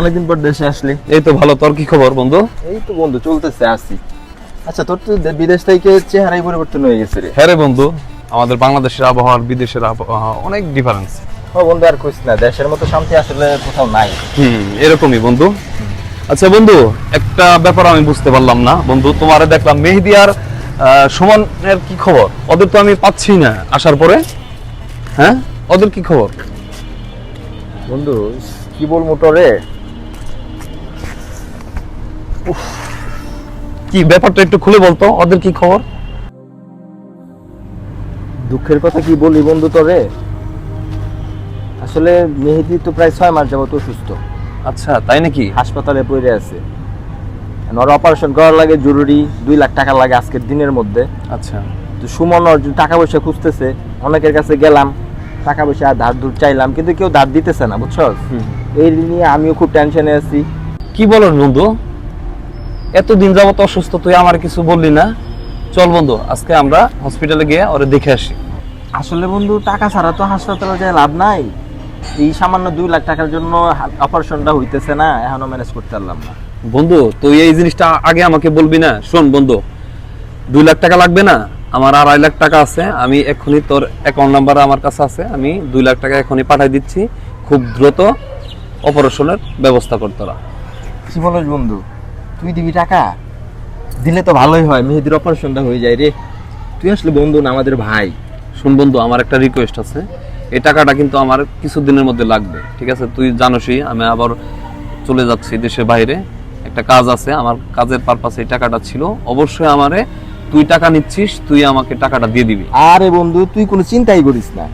অনেকদিন পর দেশে আসলি। এই তো ভালো তোর কি খবর বন্ধু? এই তো বন্ধু চলতেছে আসি আচ্ছা তোর তো বিদেশ থেকে চেহারাই পরিবর্তন হয়ে গেছে রে। হ্যাঁ রে বন্ধু আমাদের বাংলাদেশের আবহাওয়া বিদেশের আবহাওয়া অনেক ডিফারেন্স ও বন্ধু আর কইস না দেশের মতো শান্তি আসলে কোথাও নাই। হুম এরকমই বন্ধু। আচ্ছা বন্ধু একটা ব্যাপার আমি বুঝতে পারলাম না। বন্ধু তোমারে দেখলাম মেহেদি আর সুমনের কি খবর? ওদের তো আমি পাচ্ছি না আসার পরে। হ্যাঁ? ওদের কি খবর? বন্ধু কি বলব তোরে? কি ব্যাপারটা একটু খুলে বলতো? ওদের কি খবর? দুঃখের কথা কি বলি বন্ধু তোরে? আসলে মেহেদি তো প্রায় ছয় মাস যাবত অসুস্থ। আচ্ছা তাই নাকি? হাসপাতালে পড়ে আছে। ওর অপারেশন করার লাগে জরুরি দুই লাখ টাকা লাগে আজকের দিনের মধ্যে। আচ্ছা। তো সুমন ওর টাকা পয়সা খুঁজতেছে। অনেকের কাছে গেলাম টাকা পয়সা ধার ধুর চাইলাম কিন্তু কেউ ধার দিতেছে না বুঝছ এই নিয়ে আমিও খুব টেনশনে আছি। কি বলো বন্ধু? এতদিন যাবত অসুস্থ তুই আমার কিছু বললি না। চল বন্ধু আজকে আমরা হসপিটালে গিয়ে ওরে দেখে আসি। আসলে বন্ধু টাকা ছাড়া তো হাসপাতালে যায় লাভ নাই। এই সামান্য দুই লাখ টাকার জন্য অপারেশনটা হইতেছে না এখনও ম্যানেজ করতে পারলাম না। বন্ধু তুই এই জিনিসটা আগে আমাকে বলবি না। শোন বন্ধু দুই লাখ টাকা লাগবে না আমার আড়াই লাখ টাকা আছে আমি এখনই তোর অ্যাকাউন্ট নাম্বার আমার কাছে আছে আমি দুই লাখ টাকা এখনই পাঠাই দিচ্ছি। খুব দ্রুত অপারেশনের ব্যবস্থা কর তোরা। কি বলিস বন্ধু? তুই দিবি টাকা? দিলে তো ভালোই হয়, মেহেদির অপারেশনটা হয়ে যায় রে। তুই আসলে বন্ধু না আমাদের ভাই? শোন বন্ধু, আমার একটা রিকোয়েস্ট আছে। এই টাকাটা কিন্তু আমার কিছু দিনের মধ্যে লাগবে, ঠিক আছে? তুই জানোসই, আমি আবার চলে যাচ্ছি দেশের বাইরে। একটা কাজ আছে, আমার কাজের পারপাসে এই টাকাটা ছিল। অবশ্যই আমারে তুই টাকা নিচ্ছিস, তুই আমাকে টাকাটা দিয়ে দিবি। আরে বন্ধু, তুই কোনো চিন্তাই করিস না।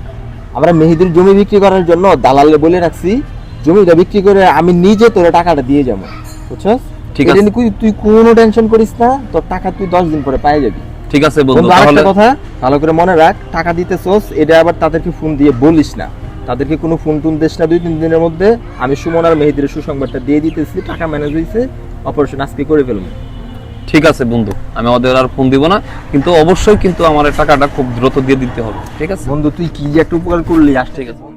আমরা মেহেদির জমি বিক্রি করার জন্য দালালে বলে রাখছি, জমিটা বিক্রি করে আমি নিজে তোর টাকাটা দিয়ে যাব। বুঝছস? ঠিক আছে। তুই- কোনো টেনশন করিস না তোর টাকা তুই দশ দিন পরে পাই যাবি। ঠিক আছে বন্ধু তাহলে কথা ভালো করে মনে রাখ টাকা দিতেছস এটা আবার তাদেরকে ফোন দিয়ে বলিস না। তাদেরকে কোনো ফোন টুন দিস না দুই তিন দিনের মধ্যে। আমি সুমন আর মেহেদির সুসংবাদটা দিয়ে দিতেছি টাকা ম্যানেজ হয়েছে অপারেশন আজকে করে ফেলব ঠিক আছে বন্ধু আমি ওদের আর ফোন দিব না কিন্তু অবশ্যই কিন্তু আমার টাকাটা খুব দ্রুত দিয়ে দিতে হবে। ঠিক আছে? বন্ধু তুই কি একটা উপকার করলি আস ঠিক আছে